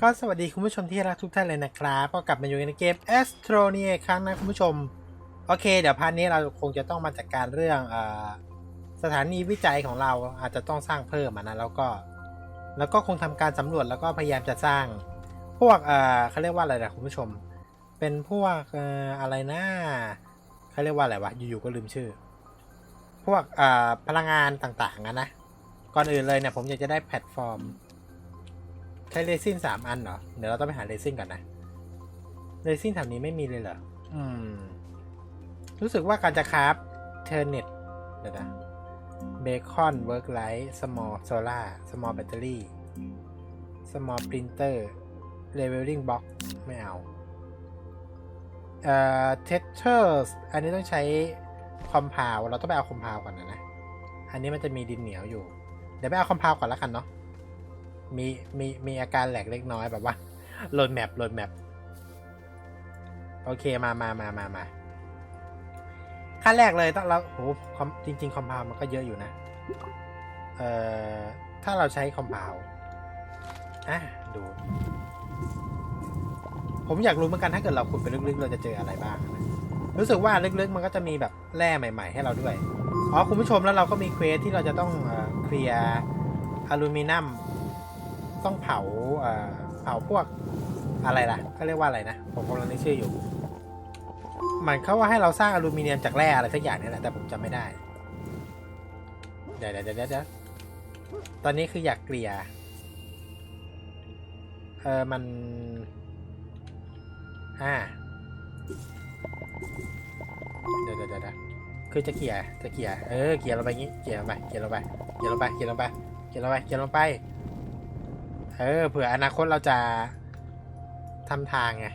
ก็สวัสดีคุณผู้ชมที่รักทุกท่านเลยนะครับ ก็กลับมาอยู่ในเกม Astro นี่อีกครั้งนะคุณผู้ชม โอเค เดี๋ยวพาร์ทนี้เราคงจะต้องมาจัดการเรื่องอสถานีวิจัยของเราอาจจะต้องสร้างเพิ่มอะนะแล้วก็แล้วก็คงทำการสำรวจแล้วก็พยายามจะสร้างพวกเออเขาเรียกว่าอะไรนะคุณผู้ชม เป็นพวกออะไรนะเขาเรียกว่าอะไรวะอยู่ๆก็ลืมชื่อ พวกพลังงานต่างๆนะก่อนอื่นเลยเนี่ยผมอยากจะได้แพลตฟอร์ม ใช้เรซินสามอันเหรอ เดี๋ยวเราต้องไปหาเรซินก่อนนะ เรซินแถวนี้ไม่มีเลยเหรอ อืม รู้สึกว่าการจะคราฟเทอร์เน็ตเดี๋ยวนะเบคอนเวิร์กไลท์สมอลโซล่าสมอลแบตเตอรี่สมอลปรินเตอร์เลเวลลิ่งบ็อกไม่เอา เอ่อเทเทอร์อันนี้ต้องใช้คอมพาวเราต้องไปเอาคอมพาวก่อนนะนะ อันนี้มันจะมีดินเหนียวอยู่ เดี๋ยวไปเอาคอมพาวก่อนแล้วกันเนาะ มีมีมีอาการแหลกเล็กน้อยแบบว่าโหลดแมปโหลดแมปโอเคมามามามามาขั้นแรกเลยต้องเราโหคอมจริง ๆ คอมพาวมันก็เยอะอยู่นะ เอ่อ ถ้าเราใช้คอมพาวอะดู ผมอยากรู้เหมือนกันถ้าเกิดเราขุดไปลึกๆ เราจะเจออะไรบ้างนะรู้สึกว่าลึกๆ มันก็จะมีแบบแร่ใหม่ ๆ ให้เราด้วย อ๋อ คุณผู้ชมแล้วเราก็มีเควสที่เราจะต้องเอ่อเคลียร์อลูมิเนียม ต้องเผาเอ่อเผาพวกอะไรล่ะเขาเรียกว่าอะไรนะ ผมกำลังนึกชื่ออยู่เหมือนเขาว่าให้เราสร้างอลูมิเนียมจากแร่อะไรสักอย่างนี่แหละแต่ผมจำไม่ได้ เดี๋ยวเดี๋ยวเดี๋ยวเดี๋ยวตอนนี้คืออยากเกลี่ยเออมันอ่าเดี๋ยวเดี๋ยวเดี๋ยวเดี๋ยวคือจะเกลี่ยจะเกลี่ยเออเกลี่ยลงไปงี้เกลี่ยลงไปเกลี่ยลงไปเกลี่ยลงไปเกลี่ยลงไปเกลี่ยลงไปเกลี่ยลงไป เออเผื่ออนาคตเราจะทำทางไง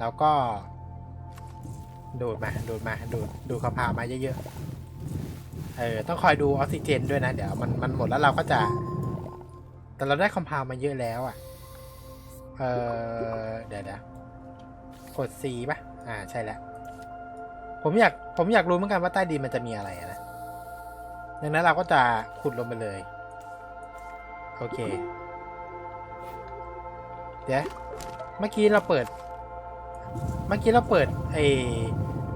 แล้วก็ ดูดมา ดูดมา ดูดดูดคอมพามาเยอะๆ เออ ต้องคอยดูออกซิเจนด้วยนะ เดี๋ยวมันมันหมดแล้วเราก็จะ แต่เราได้คอมพาวมาเยอะแล้วอะ เออเดี๋ยวเดี๋ยวกด C ป่ะ อ่า ใช่แล้ว ผมอยาก ผมอยากรู้เหมือนกันว่าใต้ดินมันจะมีอะไรนะ ดังนั้นเราก็จะขุดลงไปเลย โอเค เดี๋ยว เมื่อกี้เราเปิด เมื่อกี้เราเปิดไอ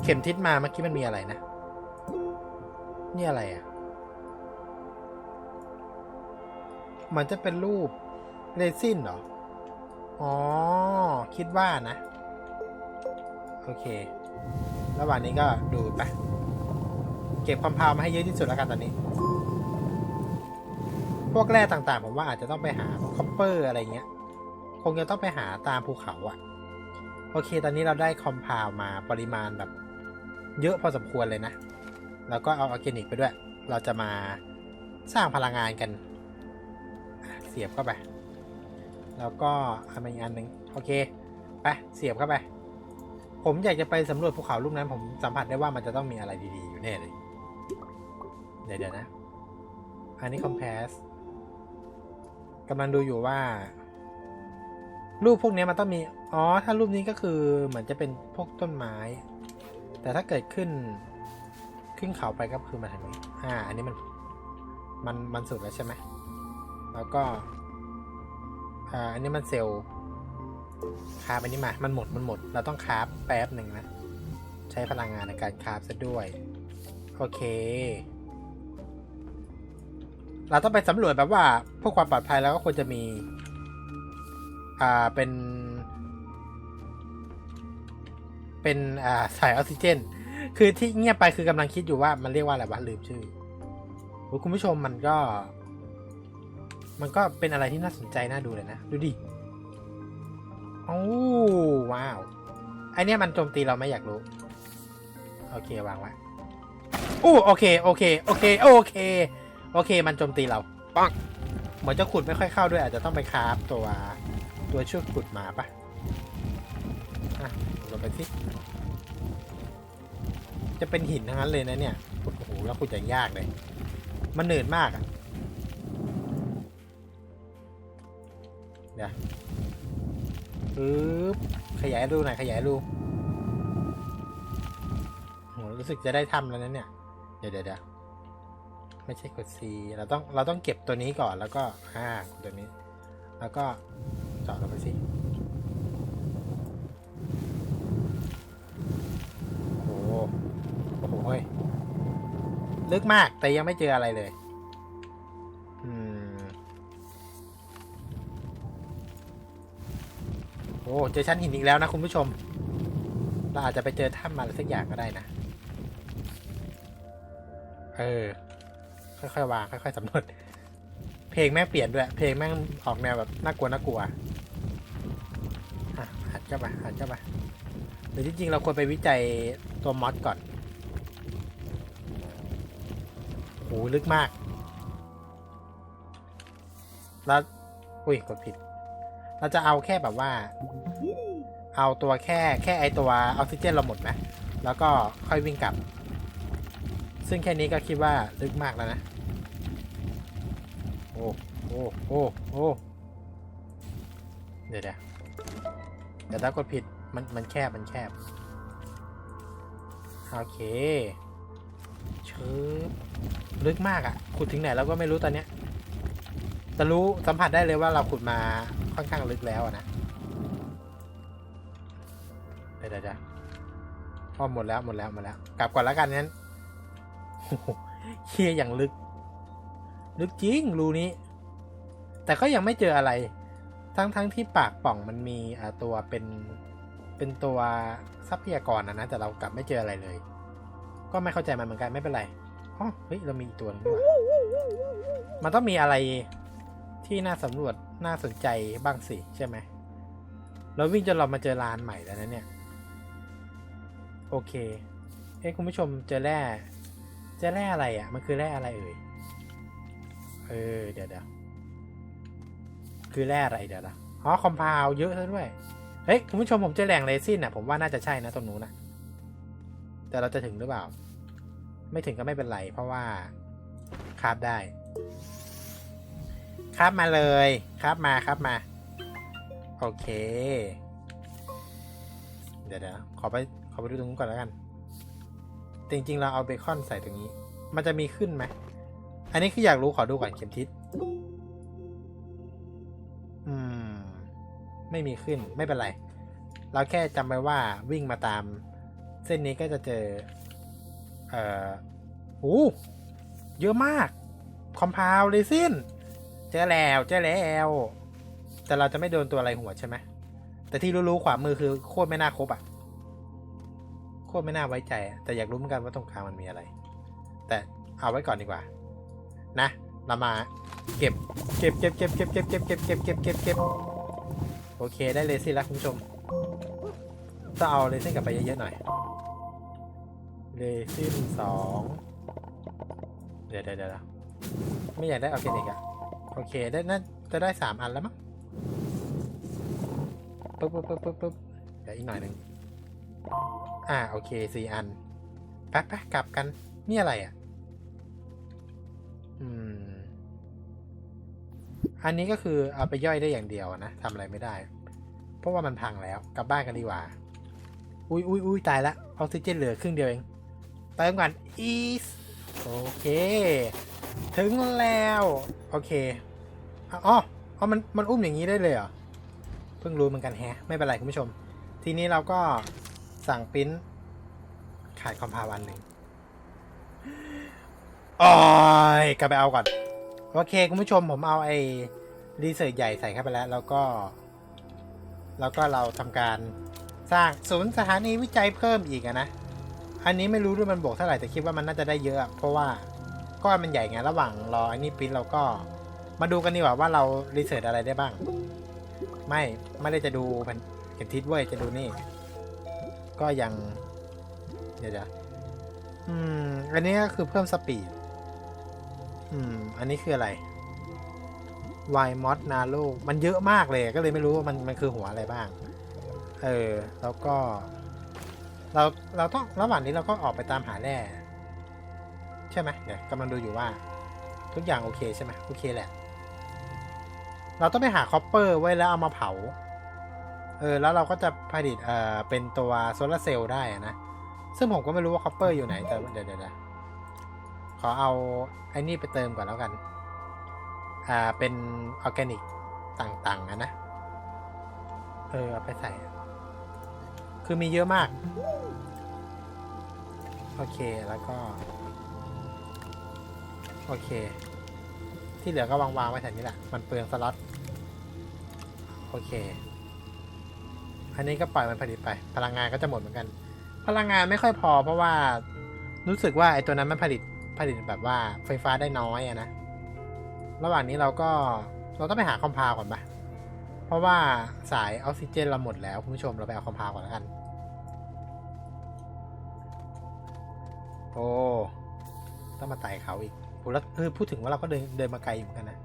เข็มทิศมาเมื่อกี้มันมีอะไรนะ นี่อะไรอะ่ะ มันจะเป็นรูปเรซินเหรอ อ๋อ คิดว่านะ โอเค ระหว่างนี้ก็ดูไป เก็บความพาวมาให้เยอะที่สุดแล้วกันตอนนี้ พวกแร่ต่างๆ ผมว่าอาจจะต้องไปหาคอปเปอร์อะไรเงี้ย คงจะต้องไปหาตามภูเขาอะโอเค ตอนนี้เราได้คอมพาวมาปริมาณแบบ เยอะพอสมควรเลยนะ แล้วก็เอาออร์แกนิกไปด้วย เราจะมาสร้างพลังงานกัน เสียบเข้าไป แล้วก็ทำอีกอันหนึ่งโอเค ไป เสียบเข้าไป ผมอยากจะไปสำรวจภูเขาลูกนั้น ผมสัมผัสได้ว่ามันจะต้องมีอะไรดีๆอยู่แน่เลย เดี๋ยวเดี๋ยวนะ อันนี้คอมเพส กำลังดูอยู่ว่า รูปพวกนี้มันต้องมี อ๋อ ถ้ารูปนี้ก็คือเหมือนจะเป็นพวกต้นไม้ แต่ถ้าเกิดขึ้น ขึ้นเขาไปก็คือมาทางนี้ อ่า อันนี้มัน มัน มันสุดแล้วใช่ไหม แล้วก็ อ่า อันนี้มันเซลล์คาบอันนี้มา มันหมด มันหมด เราต้องคาบแป๊บหนึ่งนะ ใช้พลังงานในการคาบซะด้วย โอเค เราต้องไปสำรวจแบบว่าเพื่อความปลอดภัยแล้วก็ควรจะมี อ่าเป็น เป็นอ่าสายออกซิเจน คือที่เงียบไปคือกำลังคิดอยู่ว่ามันเรียกว่าอะไรวะลืมชื่อคุณผู้ชมมันก็ มันก็เป็นอะไรที่น่าสนใจน่าดูเลยนะ ดูดิโอ้ว้าวไอเนี้ยมันโจมตีเราไม่อยากรู้ โอเควางไว้อู้โอเค โอเค โอเค โอเค โอเคมันโจมตีเราปังเหมือนจะขุดไม่ค่อยเข้าด้วย อาจจะต้องไปคราฟตัวตัวช่วยขุดมาปะอะลงไปสิจะเป็นหินทั้งนั้นเลยนะเนี่ยขุดโอ้โหแล้วขุดอย่างยากเลย มันเหนื่อยมากอะเดี๋ยวปึ๊บขยายรูหน่อยขยายรูโหรู้สึกจะได้ทำแล้วนะเนี่ย เดี๋ยวเดี๋ยวเดี๋ยว ไม่ใช่กด C เราต้องเราต้องเก็บตัวนี้ก่อนแล้วก็อ่ากดตัวนี้ แล้วก็เจาะลงไปสิโอ้โหโอ้โหเฮ้ยลึกมากแต่ยังไม่เจออะไรเลย อืมโอ้เจอชั้นหินอีกแล้วนะคุณผู้ชม เราอาจจะไปเจอถ้ำมาอะไรสักอย่างก็ได้นะ เออ ค่อยๆวางค่อยๆสำรวจเพลงแม่งเปลี่ยนด้วย เพลงแม่งออกแนวแบบน่ากลัวน่ากลัวหัดเข้าไปหัดเข้าไปหรือจริงๆเราควรไปวิจัยตัวมอสก่อนโหลึกมาก แล้วอุ้ยกดผิด เราจะเอาแค่แบบว่า เอาตัวแค่แค่ไอตัวออกซิเจนเราหมดไหมแล้วก็ค่อยวิ่งกลับ ซึ่งแค่นี้ก็คิดว่าลึกมากแล้วนะ โอ้ โอ้ โอ้ โอ้ เดี๋ยวเดี๋ยวเดี๋ยวถ้ากดผิด มัน มันแคบ มันแคบ โอเคเชิบลึกมากอะ่ะ ขุดถึงไหนเราก็ไม่รู้ตอนเนี้ยแต่รู้สัมผัสได้เลยว่าเราขุดมาค่อนข้างลึกแล้วอะนะ เดี๋ยวเดี๋ยวพอหมดแล้วหมดแล้วหมดแล้ว กลับก่อนแล้วกันงั้น เคียอย่างลึก ลึกจริงรูนี้ แต่ก็ยังไม่เจออะไร ทั้งทั้งที่ปากป่องมันมีตัวเป็นเป็นตัวทรัพยากรนะนะแต่เรากลับไม่เจออะไรเลย ก็ไม่เข้าใจมันเหมือนกันไม่เป็นไรอ๋อเฮ้ยเรามีอีกตัวนึงมันต้องมีอะไรที่น่าสำรวจน่าสนใจบ้างสิใช่ไหมเราวิ่งจนเรามาเจอลานใหม่แล้วนะเนี่ย โอเคเอ้คุณผู้ชมเจอแร่ จอแร่อะไรอะ มันคือแร่อะไรเอ่ย เออ เดี๋ยวเดี๋ยวคือแร่อะไรเดี๋ยวนะอ๋อคอมเพลเยอะซะด้วย เฮ้ยคุณผู้ชมผมจอแหล่งเรซินอะ ผมว่าน่าจะใช่นะตรงนู้นนะแต่เราจะถึงหรือเปล่า ไม่ถึงก็ไม่เป็นไร เพราะว่าคาบได้คาบมาเลยคาบมาคาบมา โอเค เดี๋ยวเดี๋ยวขอไปขอไปดูตรงนู้นก่อนแล้วกัน จริงๆ เราเอาเบคอนใส่ตรงนี้ มันจะมีขึ้นไหม อันนี้คืออยากรู้ขอดูก่อนเข็มทิศ อืม ไม่มีขึ้นไม่เป็นไร เราแค่จำไว้ว่าวิ่งมาตาม เส้นนี้ก็จะเจอ เอ่อโอ้เยอะมาก คอมเพลเลยสิ้นเจอแล้วเจอแล้ว แต่เราจะไม่โดนตัวอะไรหัวใช่ไหม แต่ที่รู้ๆขวามือคือโคตรไม่น่าครบอะ โคตรไม่น่าไว้ใจ แต่อยากรู้เหมือนกันว่าตรงกลางมันมีอะไร แต่เอาไว้ก่อนดีกว่า นะเรามาเก็บ เก็บเก็บเก็บเก็บเก็บเก็บเก็บเก็บเก็บเก็บเก็บโอเคได้เลซินแล้วคุณผู้ชมต้องเอาเลซินกลับไปเยอะๆหน่อยเลซินสองเดี๋ยวเดี๋ยวเดี๋ยวไม่อยากได้ออร์แกนิกอะโอเคได้น่าจะได้สามอันแล้วมั้งปึ๊บปึ๊บปึ๊บปึ๊บปึ๊บเดี๋ยวอีกหน่อยหนึ่ง อ่าโอเคสี่อันไปไปกลับกัน นี่อะไรอะ อืม อันนี้ก็คือเอาไปย่อยได้อย่างเดียวนะทำอะไรไม่ได้ เพราะว่ามันพังแล้ว กลับบ้านกันดีกว่า อุ้ยอุ้ยอุ้ยตายละออกซิเจนเหลือครึ่งเดียวเองเติมก่อนอีสโอเค ถึงแล้ว โอเคอ๋ออ๋อมันมันอุ้มอย่างนี้ได้เลยเหรอ เพิ่งรู้เหมือนกันแฮะ ไม่เป็นไรคุณผู้ชม ทีนี้เราก็ สั่งปริ้นขาดคอมพาวันหนึ่งโอ้ยกลับไปเอาก่อน โอเค คุณผู้ชมผมเอาไอ้รีเสิร์ชใหญ่ใส่เข้าไปแล้ว แล้วก็ แล้วก็เราทำการสร้างศูนย์สถานีวิจัยเพิ่มอีกอะนะ อันนี้ไม่รู้ด้วยมันบวกเท่าไหร่แต่คิดว่ามันน่าจะได้เยอะอะเพราะว่าก้อนมันใหญ่ไงระหว่างรอไอ้นี่ปริ้นเราก็มาดูกันดีกว่าว่าเรารีเสิร์ชอะไรได้บ้าง ไม่ไม่ได้จะดูแผ่นเข็มทิศเว้ยจะดูนี่ ก็ยัง เดี๋ยวๆอืม อันนี้ก็คือเพิ่มสปีด อืม อันนี้คืออะไร y m o d n a r o มันเยอะมากเลยก็เลยไม่รู้ว่ามันมันคือหัวอะไรบ้าง เออ แล้วก็ เราเราต้องระหว่างนี้เราก็ออกไปตามหาแร่ใช่ไหมเดี๋ยวกำลังดูอยู่ว่า ทุกอย่างโอเคใช่ไหมโอเคแหละ เราต้องไปหาคอปเปอร์ไว้แล้วเอามาเผา เออแล้วเราก็จะผลิตเอ่อเป็นตัวโซลาร์เซลล์ได้นะ ซึ่งผมก็ไม่รู้ว่าคอปเปอร์อยู่ไหนแต่เดี๋ยวเดี๋ยวเดี๋ยวขอเอาไอ้นี่ไปเติมก่อนแล้วกัน อ่าเป็นออร์แกนิกต่างๆนะ เออเอาไปใส่ คือมีเยอะมาก โอเคแล้วก็ โอเค ที่เหลือก็วางๆไว้แถวนี้แหละ มันเปลืองสล็อต โอเค อันนี้ก็ปล่อยมันผลิตไป พลังงานก็จะหมดเหมือนกัน พลังงานไม่ค่อยพอ เพราะว่ารู้สึกว่าไอ้ตัวนั้นมันผลิตผลิตแบบว่าไฟฟ้าได้น้อยอะนะ ระหว่างนี้เราก็เราต้องไปหาคอมพาวก่อนปะเพราะว่าสายออกซิเจนเราหมดแล้วคุณผู้ชมเราไปเอาคอมพาวก่อนแล้วกัน โอ้ต้องมาไต่เขาอีกโอ้แล้วเออพูดถึงว่าเราก็เดินเดินมาไกลอยู่เหมือนกันนะ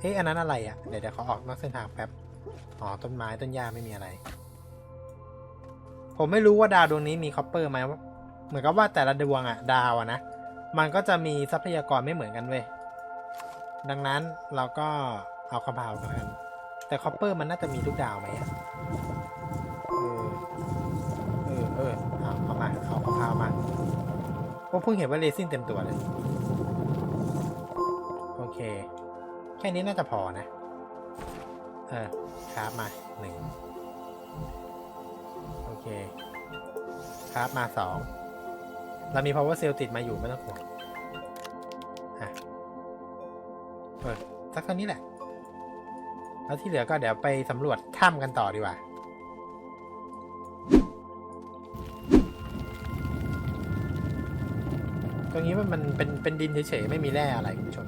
เอ๊ะอันนั้นอะไรอะ่ะเดี๋ยวเดี๋ยวเขาออกนอกเส้นทางแป๊บ อ๋อ ต้นไม้ต้นหญ้าไม่มีอะไร ผมไม่รู้ว่าดาวดวงนี้มีคอปเปอร์ไหมเหมือนกับว่าแต่ละดวงอะดาวอะนะ มันก็จะมีทรัพยากรไม่เหมือนกันเว้ยดังนั้นเราก็เอาคอมพาวกัน แต่คอปเปอร์มันน่าจะมีทุกดาวไหมอะเออเออเออเอาเอามาเอาคอมพาวมาโอ้เพิ่งเห็นว่าเลซิ่งเต็มตัวเลย โอเค แค่นี้น่าจะพอนะ เออคราฟมาหนึ่ง คคราฟมาสอง เรามี power cell ติดมาอยู่ไม่ต้องห่วงอะเออสักเท่านี้แหละ แล้วที่เหลือก็เดี๋ยวไปสำรวจถ้ำกันต่อดีกว่าตรงนี้มันมันเป็นเป็นดินเฉยๆไม่มีแร่อะไรคุณผู้ชม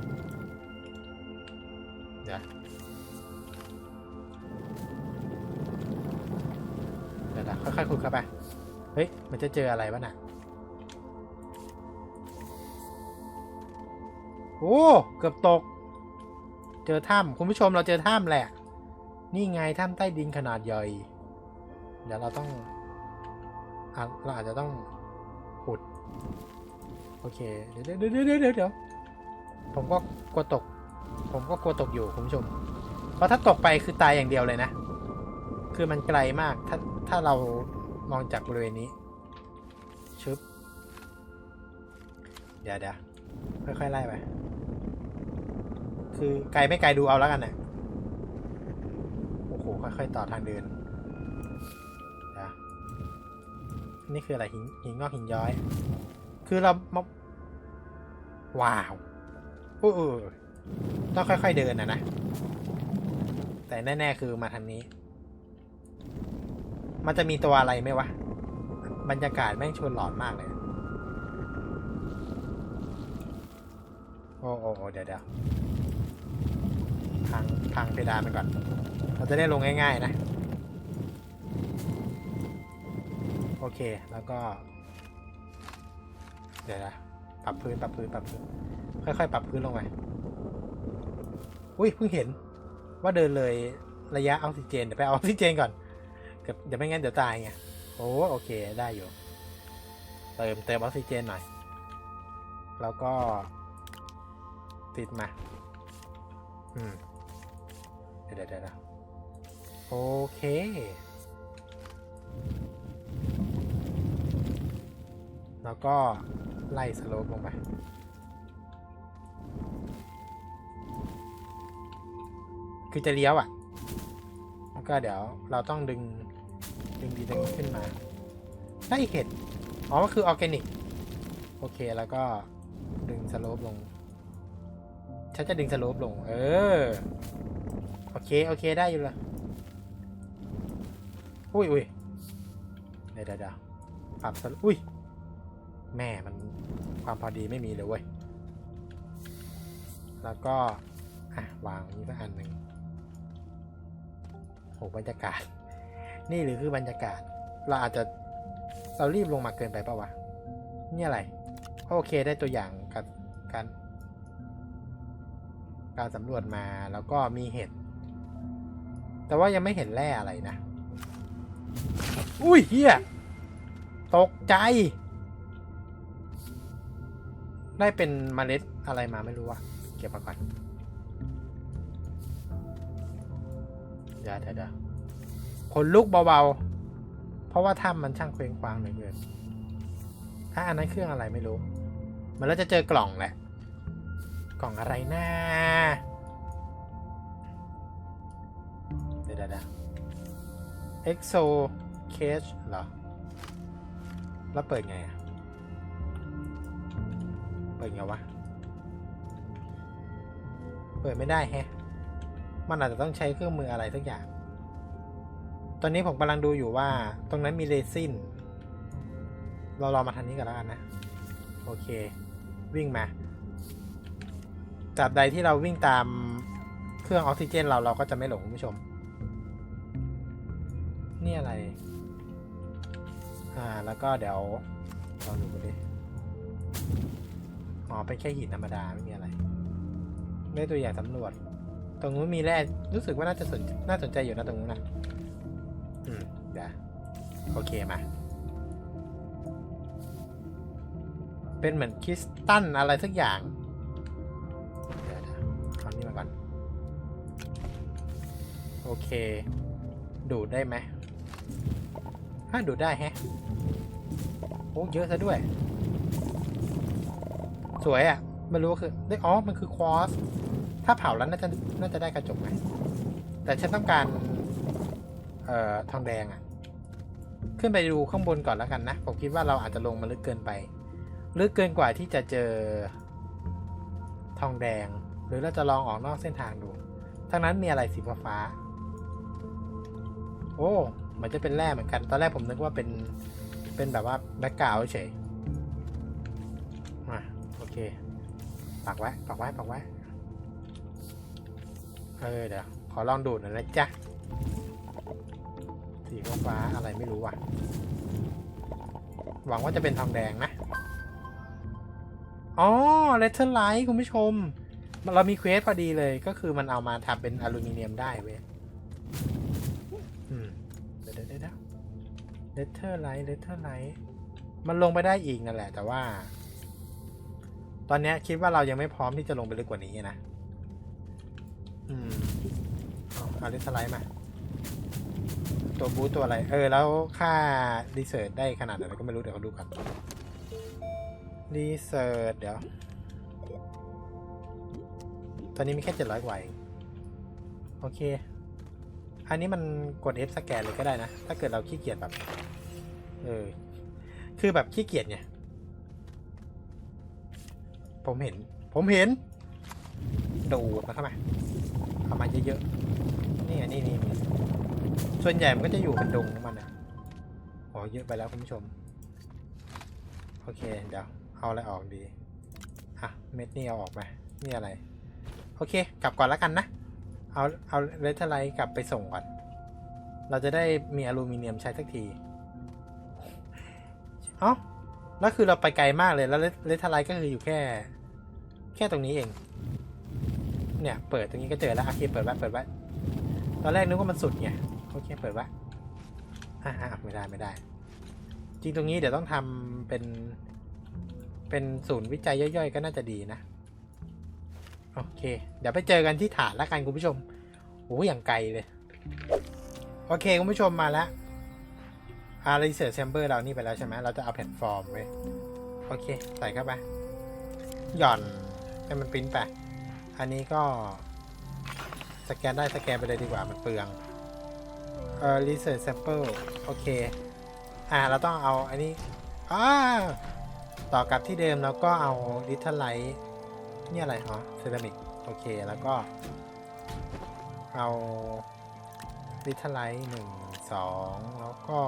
ขุดเข้าไป เฮ้ย มันจะเจออะไรวะน่ะ โอ้ เกือบตก เจอถ้ำคุณผู้ชมเราเจอถ้ำแหละ นี่ไงถ้ำใต้ดินขนาดใหญ่ เดี๋ยวเราต้องอเราอาจจะต้องขุด โอเค เดี๋ยวเดี๋ยวเดี๋ยวเดี๋ยวผมก็กลัวตก ผมก็กลัวตกอยู่คุณผู้ชม เพราะถ้าตกไปคือตายอย่างเดียวเลยนะ คือมันไกลมาก ถ้าถ้าเรา มองจากบริเวณนี้ ชึบ เดี๋ยวเดี๋ยวค่อยๆไล่ไป คือไกลไม่ไกลดูเอาแล้วกันนะโอ้โห ค่อยๆต่อทางเดินเดี๋ยวนี่คืออะไรหินหินงอกหินย้อย คือเรามาว้าวโอ้เออต้องค่อยๆเดินนะนะ แต่แน่ ๆ คือมาทางนี้ มันจะมีตัวอะไรไหมวะ บรรยากาศแม่งชวนหลอนมากเลย โอ้โอ้เดี๋ยวเดี๋ยวพังพังเพดานมันก่อน เราจะได้ลงง่าย ๆ นะ โอเค แล้วก็ เดี๋ยวนะปรับพื้นปรับพื้นปรับพื้น ค่อยๆ ปรับพื้นลงไป อุ้ยเพิ่งเห็นว่าเดินเลยระยะออกซิเจน เดี๋ยวไปเอาออกซิเจนก่อน เดี๋ยวเดี๋ยวไม่งั้นเดี๋ยวตายไงโอ้โอเคได้อยู่ เติมเติมออกซิเจนหน่อย แล้วก็ ติดมา อืม เดี๋ยวเดี๋ยวเดี๋ยวโอเคแล้วก็ไล่สโลปลงไป คือจะเลี้ยวอะ่ะ แล้วก็เดี๋ยวเราต้องดึง ดึงดีตรงนี้ขึ้นมา ได้เห็ด อ๋อก็คือออร์แกนิก โอเคแล้วก็ดึงสโลปลง ฉันจะดึงสโลปลง เออ โอเค โอเคได้อยู่ละอุ้ยอุ้ยเดี๋ยวเดี๋ยวปรับสโลปอุ้ย แม่มันความพอดีไม่มีเลยเว้ย แล้วก็ อะ วางนี้สักอันหนึ่งโหบรรยากาศ นี่หรือคือบรรยากาศ เราอาจจะเรารีบลงมาเกินไปปะวะ นี่อะไร โอเคได้ตัวอย่างกับการการสำรวจมาแล้วก็มีเห็ด แต่ว่ายังไม่เห็นแร่อะไรนะ อุ้ยเฮียตกใจ ได้เป็นเมล็ดอะไรมาไม่รู้อะเก็บมาก่อนเดี๋ยวเดี๋ยวเดี๋ยว ขนลุกเบาๆ เพราะว่าถ้ำมันช่างเคว้งคว้างเหลือเกินถ้าอันนั้นเครื่องอะไรไม่รู้ มันแล้วจะเจอกล่องแหละ กล่องอะไรนะดี๋ยวเดี๋ยวเดี๋ยว exo cage เหรอ แล้วเปิดไงอะเปิดไงวะ เปิดไม่ได้แฮะ มันอาจจะต้องใช้เครื่องมืออะไรสักอย่าง ตอนนี้ผมกำลังดูอยู่ว่า ตรงนั้นมีเรซิน เราลองมาทางนี้กันแล้วกันนะ โอเค วิ่งมาตราบใดที่เราวิ่งตามเครื่องออกซิเจนเราเราก็จะไม่หลงคุณผู้ชม นี่อะไร อ่า แล้วก็เดี๋ยวลองดูกันดิอ๋อเป็นแค่หินธรรมดาไม่มีอะไร ได้ตัวอย่างสำรวจ ตรงนู้นมีแร่รู้สึกว่าน่าจะสนน่าสนใจอยู่นะตรงนู้นนะ อืมเดี๋ยวโอเคมา เป็นเหมือนคริสตัลอะไรสักอย่าง เดี๋ยวนี่มาก่อน โอเค ดูดได้ไหมฮะดูดได้แฮะ โอ้เยอะซะด้วย สวยอะ่ะไม่รู้ว่าคือได้อ๋อ มันคือควอส ถ้าเผาแล้วน่าจะน่าจะได้กระจกไหมแต่ฉันต้องการ เอ่อทองแดงอะ่ะ ขึ้นไปดูข้างบนก่อนแล้วกันนะ ผมคิดว่าเราอาจจะลงมาลึกเกินไป ลึกเกินกว่าที่จะเจอทองแดง หรือเราจะลองออกนอกเส้นทางดูทางนั้นมีอะไรสีฟ้า โอ้มือนจะเป็นแร่เหมือนกัน ตอนแรกผมนึกว่าเป็น เป็นแบบว่าแบ็กกราวเฉยอะโอเค ปักไว้ ปักไว้ ปักไว้ เออ เดี๋ยว ขอลองดูหน่อยนะจ๊ะ สีฟ้าอะไรไม่รู้ว่ะ หวังว่าจะเป็นทองแดงนะ อ๋อเลเทอร์ไลท์คุณผู้ชม เรามีเควสพอดีเลยก็คือมันเอามาทำเป็นอลูมิเนียมได้เว้ยเดี๋ยวเดี๋ยวเดี๋ยวเลเทอร์ไลท์เลเทอร์ไลท์มันลงไปได้อีกนั่นแหละ แต่ว่า ตอนเนี้ยคิดว่าเรายังไม่พร้อมที่จะลงไปลึกกว่านี้นะ อืมเอาเอาเลเทอร์ไลท์มา ตัวบูตตัวอะไร เออ แล้วค่ารีเสิร์ชได้ขนาดไหนก็ไม่รู้ เดี๋ยวเขาดูกันรีเสิร์ชเดี๋ยว ตอนนี้มีแค่เจ็ดร้อยกว่าเองโอเค อันนี้มันกด F สแกนเลยก็ได้นะ ถ้าเกิดเราขี้เกียจแบบ เออ คือแบบขี้เกียจไง ผมเห็น ผมเห็น ดูดมาเข้ามาเข้ามาเยอะๆ นี่ไงนี่นี่นี่ ส่วนใหญ่มันก็จะอยู่เป็นดงของมันนะอ๋อเยอะไปแล้วคุณผู้ชม โอเค เดี๋ยว เอาอะไรออกดี อะ เม็ดนี่เอาออกมานี่อะไร โอเค กลับก่อนแล้วกันนะ เอาเอาเลเทอร์ไลท์กลับไปส่งก่อน เราจะได้มีอลูมิเนียมใช้สักทีเอ้าแล้วคือเราไปไกลมากเลย แล้วเลเทอร์ไลท์ก็คืออยู่แค่ แค่ตรงนี้เอง เนี่ย เปิดตรงนี้ก็เจอแล้วโอเคเปิดไว้เปิดไว้ตอนแรกนึกว่ามันสุดไง โอเคเปิดว้อ่าไม่ได้ไม่ได้ จริงตรงนี้เดี๋ยวต้องทำเป็น เป็นศูนย์วิจัยย่อยๆ ก็น่าจะดีนะ โอเค เดี๋ยวไปเจอกันที่ฐานละกันคุณผู้ชมโอ้อย่างไกลเลย โอเคคุณผู้ชมมาแล้วอารีเสิร์ชแชมเบอร์เรานี่ไปแล้วใช่ไหมเราจะเอาแพลตฟอร์มไว้โอเค ใส่เข้าไป หย่อนให้มันปริ้นไป อันนี้ก็สแกนได้สแกนไปเลยดีกว่ามันเปลือง เอ่อ research sample โอเค อ่า เราต้องเอาอันนี้อ่าต่อกับที่เดิมแล้วก็เอา little light นี่อะไรอ๋อเซรามิกโอเค แล้วก็เอา little light หนึ่งสองแล้วก็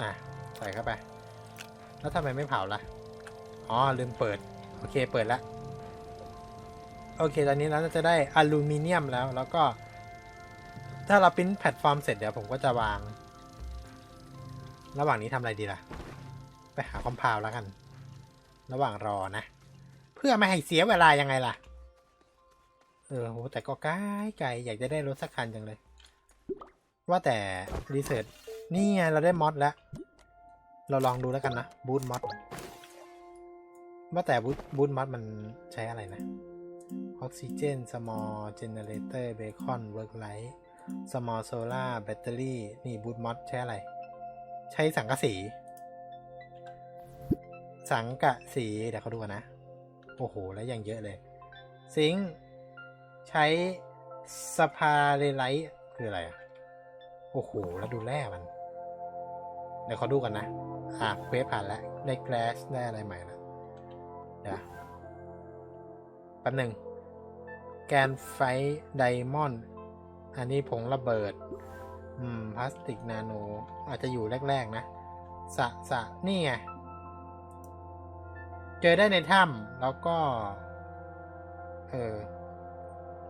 อะ ใส่เข้าไป แล้วทำไมไม่เผาล่ะ อ๋อ ลืมเปิด โอเค เปิดแล้ว โอเค ตอนนี้เราจะได้อลูมิเนียมแล้ว แล้วก็ ถ้าเราปริ้นแพลตฟอร์มเสร็จเดี๋ยวผมก็จะวาง ระหว่างนี้ทำอะไรดีล่ะ ไปหาคอมเพลแล้วกัน ระหว่างรอนะ เพื่อไม่ให้เสียเวลายังไงล่ะ เออโหแต่ก็ไกลไกลอยากจะได้รถสักคันจังเลย ว่าแต่รีเสิร์ชนี่ไงเราได้มอดแล้ว เราลองดูแล้วกันนะบูทมอดว่าแต่บูทบูทมอดมันใช้อะไรนะออกซิเจน small generator bacon work light small solar battery นี่ สมอลโซล่าแบตเตอรี่ นี่บูทมอดใช้อะไร ใช้สังกะสี สังกะสี เดี๋ยวเขาดูกันนะ โอ้โห แล้วยังเยอะเลย ซิงใช้สภาเรไลท์คืออะไรอะโอ้โห แล้วดูแร่มัน เดี๋ยวเขาดูกันนะ อะเควสผ่านแล้ว ได้แกลสได้อะไรใหม่ละเดี๋ยวแป๊บหนึ่งแกนไฟไดมอนด์ อันนี้ผงระเบิด อืม พลาสติกนาโน อาจจะอยู่แรก ๆ นะ สะสะนี่ไง เจอได้ในถ้ำแล้วก็ เออ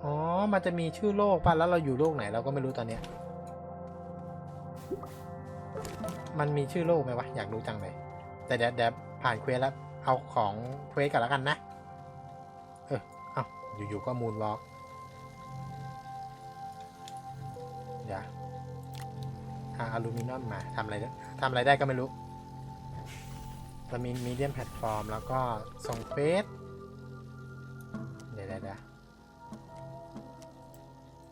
อ๋อ มันจะมีชื่อโลกป่ะ แล้วเราอยู่โลกไหนเราก็ไม่รู้ตอนเนี้ย มันมีชื่อโลกไหมวะ อยากรู้จังเลย แต่เดี๋ยวเดี๋ยวผ่านเควสแล้ว เอาของเควสกันแล้วกันนะ เออ เอาอยู่ๆก็มูนวอล์ก เดี๋ยวอาอลูมิเนียมมาทำอะไรทำอะไรได้ก็ไม่รู้เรามีมีเดียมแพลตฟอร์ม แล้วก็ส่งเควสเดี๋ยวเดี๋ยว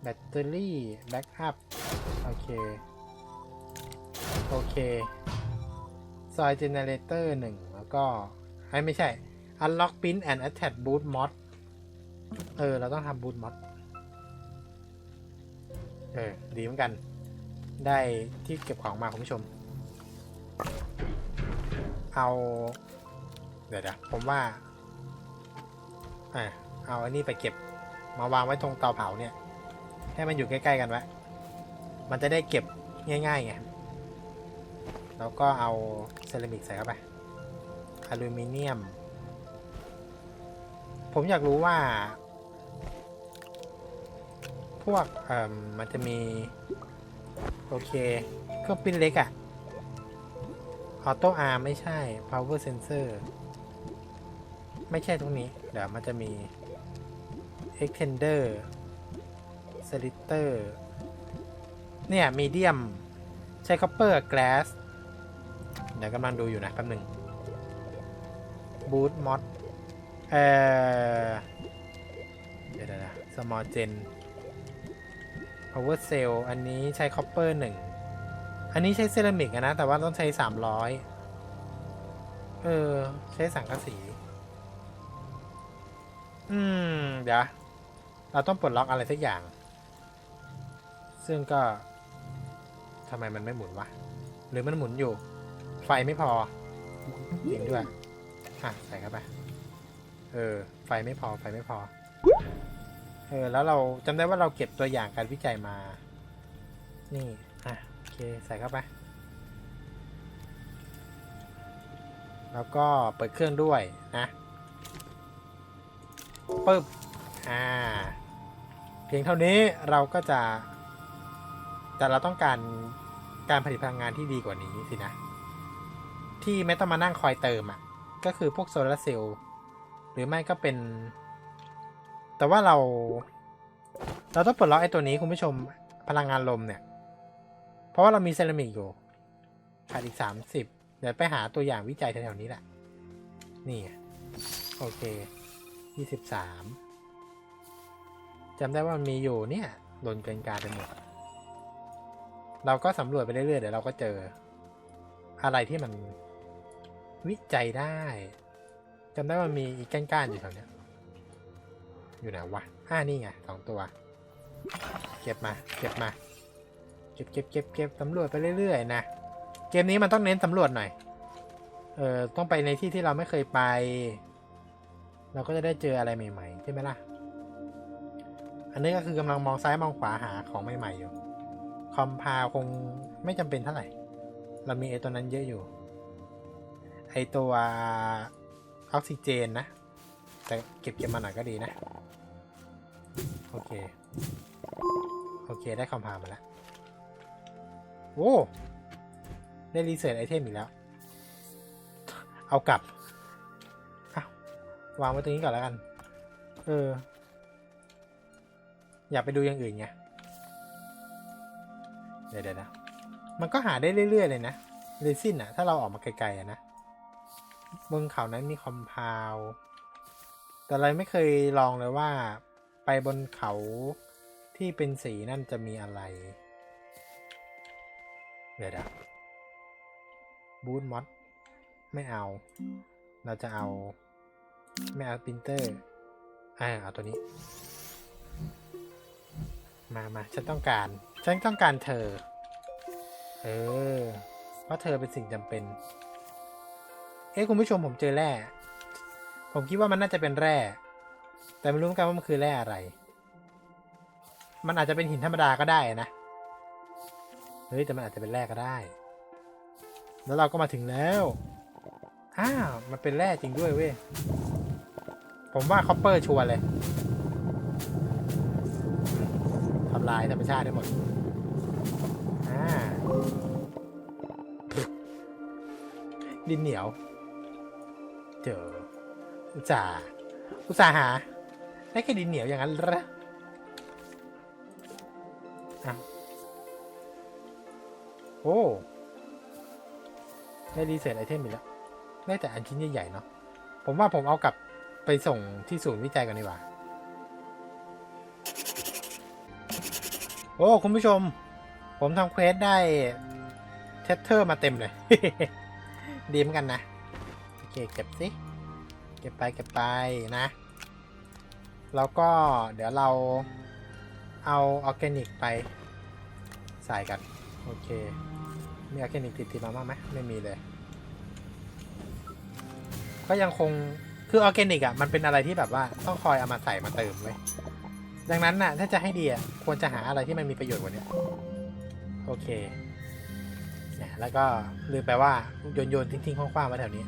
แบตเตอรี่แบ็กอัพโอเค โอเคซอยเจเนเรเตอร์หนึ่งแล้วก็ไอ้ไม่ใช่ Unlock Pin and Attach Boot Mod เออ เราต้องทำ Boot Mod เออ ดีเหมือนกัน ได้ที่เก็บของมาคุณผู้ชม เอา เดี๋ยวเดี๋ยวผมว่าอะเอาอันนี้ไปเก็บ มาวางไว้ตรงเตาเผาเนี่ย ให้มันอยู่ใกล้ๆกันไว้ มันจะได้เก็บง่ายๆไง แล้วก็เอาเซรามิกใส่เข้าไป อลูมิเนียม ผมอยากรู้ว่า พวกเอ่อมันจะมี โอเคเครื่องปิ้นเล็กอะออโต้อาร์ไม่ใช่ power sensor ไม่ใช่ตรงนี้ เดี๋ยวมันจะมี extender slitter เนี่ย medium ใช้ copper glass เดี๋ยวกำลังดูอยู่นะแป๊บหนึ่ง boot mod เอ่อ เดี๋ยวนะ small gen power cell อันนี้ใช้ copper หนึ่ง อันนี้ใช้เซรามิกนะ แต่ว่าต้องใช้สามร้อยเออ ใช้สังกะสี อืม เดี๋ยว เราต้องปลดล็อกอะไรสักอย่าง ซึ่งก็ทำไมมันไม่หมุนวะ หรือมันหมุนอยู่ ไฟไม่พอจริงด้วย อะ ใส่เข้าไป เออ ไฟไม่พอ ไฟไม่พอ เออแล้วเราจำได้ว่าเราเก็บตัวอย่างการวิจัยมา นี่ อะ โอเค ใส่เข้าไป แล้วก็เปิดเครื่องด้วยนะปึ๊บ อ่า เพียงเท่านี้เราก็จะ แต่เราต้องการการผลิตพลังงานที่ดีกว่านี้สินะ ที่ไม่ต้องมานั่งคอยเติมอะ ก็คือพวกโซลาร์เซลล์ หรือไม่ก็เป็น แต่ว่าเรา เราต้องปลดล็อกไอ้ตัวนี้คุณผู้ชมพลังงานลมเนี่ย เพราะว่าเรามีเซรามิกอยู่ขาดอีกสามสิบเดี๋ยวไปหาตัวอย่างวิจัยแถวๆนี้แหละ นี่ โอเคยี่สิบสามจำได้ว่ามันมีอยู่เนี่ยหล่นเกินการไปหมด เราก็สำรวจไปเรื่อยๆเดี๋ยวเราก็เจอ อะไรที่มันวิจัยได้จำได้ว่ามีอีกก้านๆอยู่แถวเนี้ย อยู่ไหนวะอ่านี่ไงสองตัว เก็บมา เก็บมา เก็บเก็บเก็บเก็บสำรวจไปเรื่อยๆนะ เกมนี้มันต้องเน้นสำรวจหน่อย เออต้องไปในที่ที่เราไม่เคยไป เราก็จะได้เจออะไรใหม่ๆใช่ไหมล่ะ อันนี้ก็คือกำลังมองซ้ายมองขวาหาของใหม่ๆอยู่ คอมพาวคงไม่จำเป็นเท่าไหร่ เรามีไอตัวนั้นเยอะอยู่ ไอตัวออกซิเจนนะ แต่เก็บเก็บมาหน่อยก็ดีนะ โอเค โอเค ได้คอมพาวมาแล้ว โอ้ได้รีเสิร์ชไอเทมอีกแล้ว เอากลับอ้าวางไว้ตรงนี้ก่อนแล้วกัน เออ อย่าไปดูอย่างอื่นไง เดี๋ยวนะ มันก็หาได้เรื่อย ๆ เลยนะเรซินอะถ้าเราออกมาไกลๆอะนะบนเขานั้นมีคอมพาว แต่เราไม่เคยลองเลยว่า ไปบนเขาที่เป็นสีนั่นจะมีอะไร เดี๋ยวนะบูทมอดไม่เอา เราจะเอา ไม่เอาปรินเตอร์อ่าเอาตัวนี้ มามาฉันต้องการ ฉันต้องการเธอ เออ เพราะเธอเป็นสิ่งจำเป็น เอ้คุณผู้ชมผมเจอแร่ ผมคิดว่ามันน่าจะเป็นแร่ แต่ไม่รู้เหมือนกันว่ามันคือแร่อะไร มันอาจจะเป็นหินธรรมดาก็ได้นะ เฮ้ยแต่มันอาจจะเป็นแร่ก็ได้ แล้วเราก็มาถึงแล้ว อ้าวมันเป็นแร่จริงด้วยเว้ย ผมว่าคอปเปอร์ชัวร์เลยทำลายธรรมชาติได้หมด อ่า ดินเหนียว เจออุตส่าอุตสาหา ได้แค่ดินเหนียวอย่างนั้นเหรออะโอ้ได้รีเสิร์ชไอเทมอีกแล้ว ได้แต่อันชิ้นใหญ่ๆเนาะ ผมว่าผมเอากลับไปส่งที่ศูนย์วิจัยกันดีกว่า โอ้ คุณผู้ชม ผมทำเควสได้เทสเทอร์มาเต็มเลย ดีเหมือนกันนะ โอเค เก็บสิ เก็บไปเก็บไปนะ แล้วก็เดี๋ยวเราเอาออร์แกนิกไปใส่กัน โอเค มีออร์แกนิกติดๆมาบ้างไหมไม่มีเลย ก็ยังคงคือออร์แกนิกอะมันเป็นอะไรที่แบบว่าต้องคอยเอามาใส่มาเติมไว้ยดังนั้นน่ะถ้าจะให้ดีอะควรจะหาอะไรที่มันมีประโยชน์กว่านี้โอเคเนี่ยแล้วก็ลืมไปว่าโยนโยนทิ้งๆคว้างๆไว้แถวนี้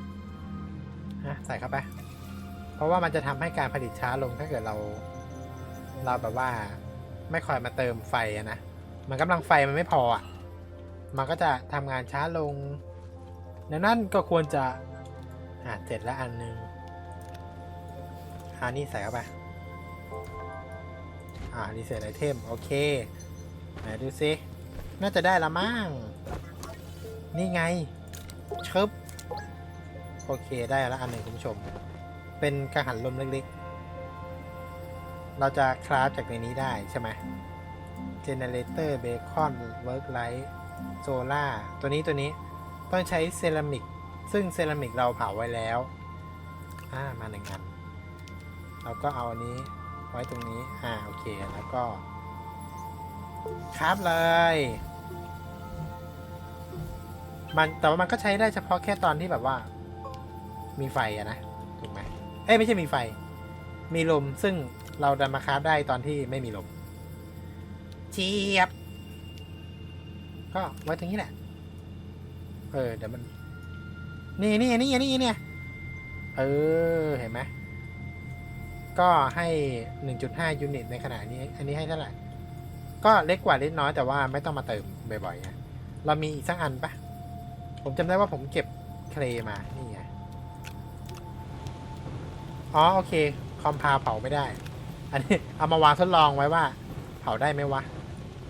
นะใส่เข้าไป เพราะว่ามันจะทำให้การผลิตช้าลงถ้าเกิดเรา เราแบบว่า ไม่คอยมาเติมไฟนะมันกำลังไฟมันไม่พออะมันก็จะทำงานช้าลงดังนั้นก็ควรจะอ่าเสร็จแล้วอันหนึงอันนี้ใส่เข้าไปอ่ารีเซ็ตไอเทมโอเคไหนดูซิน่าจะได้ละมั้งนี่ไงเชึบโอเคได้แล้วอันหนึ่งคุณผู้ชม เป็นกังหันลมเล็กๆ เราจะคราฟจากในนี้ได้ใช่ไหม Generator Bacon Worklight Solar ตัวนี้ตัวนี้ต้องใช้เซรามิก ซึ่งเซรามิกเราเผาไว้แล้ว อ่า มาหนึ่งอัน เราก็เอาอันนี้ไว้ตรงนี้ อ่า โอเค แล้วก็คราฟเลย มันแต่ว่ามันก็ใช้ได้เฉพาะแค่ตอนที่แบบว่า มีไฟอะนะ เอ้ยไม่ใช่มีไฟ มีลมซึ่งเราดันมาคราฟได้ตอนที่ไม่มีลมเจี๊ยบ ก็ไว้ตรงนี้แหละ เออเดี๋ยวมัน นี่นี่นี่นี่เนี่ยเออ เห็นไหมก็ให้ 1.5 ยูนิตในขณะนี้ อันนี้ให้เท่าไหร่ ก็เล็กกว่าเล็กน้อยแต่ว่าไม่ต้องมาเติมบ่อยๆไงเรามีอีกสักอันปะ ผมจำได้ว่าผมเก็บเคลมา นี่ไง อ๋อโอเค คอมพาเผาไม่ได้ อันนี้เอามาวางทดลองไว้ว่า เผาได้ไหมวะ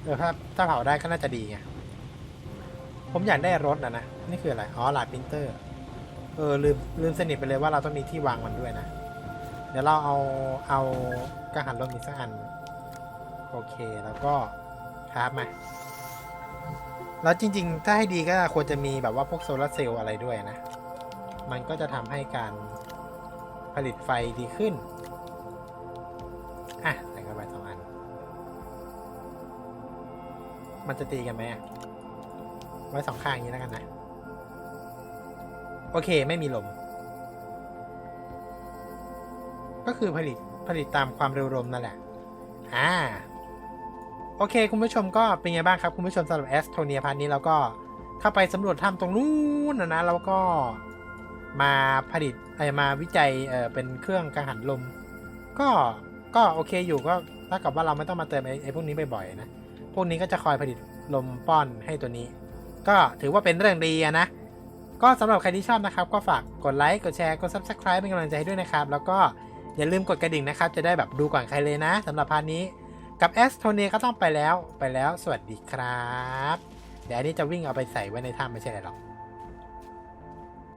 เออถ้าถ้าเผาได้ก็น่าจะดีไง ผมอยากได้รถนะนะ นี่คืออะไร อ๋อหลาดปรินเตอร์ เออลืมลืมสนิทไปเลยว่าเราต้องมีที่วางมันด้วยนะ เดี๋ยวเราเอาเอากังหันลมอีกสักอัน โอเคแล้วก็คราฟมาแล้วจริง ๆ ถ้าให้ดีก็ควรจะมีแบบว่าพวกโซลาร์เซลล์อะไรด้วยนะ มันก็จะทำให้การ ผลิตไฟดีขึ้น อะใส่เข้าไปสองอัน มันจะตีกันไหมอะไว้สองข้างอย่างนี้แล้วกันนะ โอเคไม่มีลม ก็คือผลิตผลิตตามความเร็วลมนั่นแหละ อ่า โอเค คุณผู้ชมก็เป็นไงบ้างครับ คุณผู้ชมสำหรับแอสโทเนียพาร์ทนี้เราก็เข้าไปสำรวจถ้ำตรงนู้นนะนะแล้วก็ มาผลิตไอมาวิจัยเออเป็นเครื่องกังหันลม ก็ก็โอเคอยู่ก็เท่ากับว่าเราไม่ต้องมาเติมไอไอพวกนี้บ่อยๆนะ พวกนี้ก็จะคอยผลิตลมป้อนให้ตัวนี้ ก็ถือว่าเป็นเรื่องดีนะ ก็สำหรับใครที่ชอบนะครับ ก็ฝากกดไลค์กดแชร์กด Subscribe เป็นกำลังใจให้ด้วยนะครับ แล้วก็อย่าลืมกดกระดิ่งนะครับ จะได้แบบดูก่อนใครเลยนะสำหรับพาร์ทนี้กับแอสโทเนียก็ต้องไปแล้วไปแล้วสวัสดีครับ เดี๋ยวอันนี้จะวิ่งเอาไปใส่ไว้ในถ้ำไม่ใช่หรอก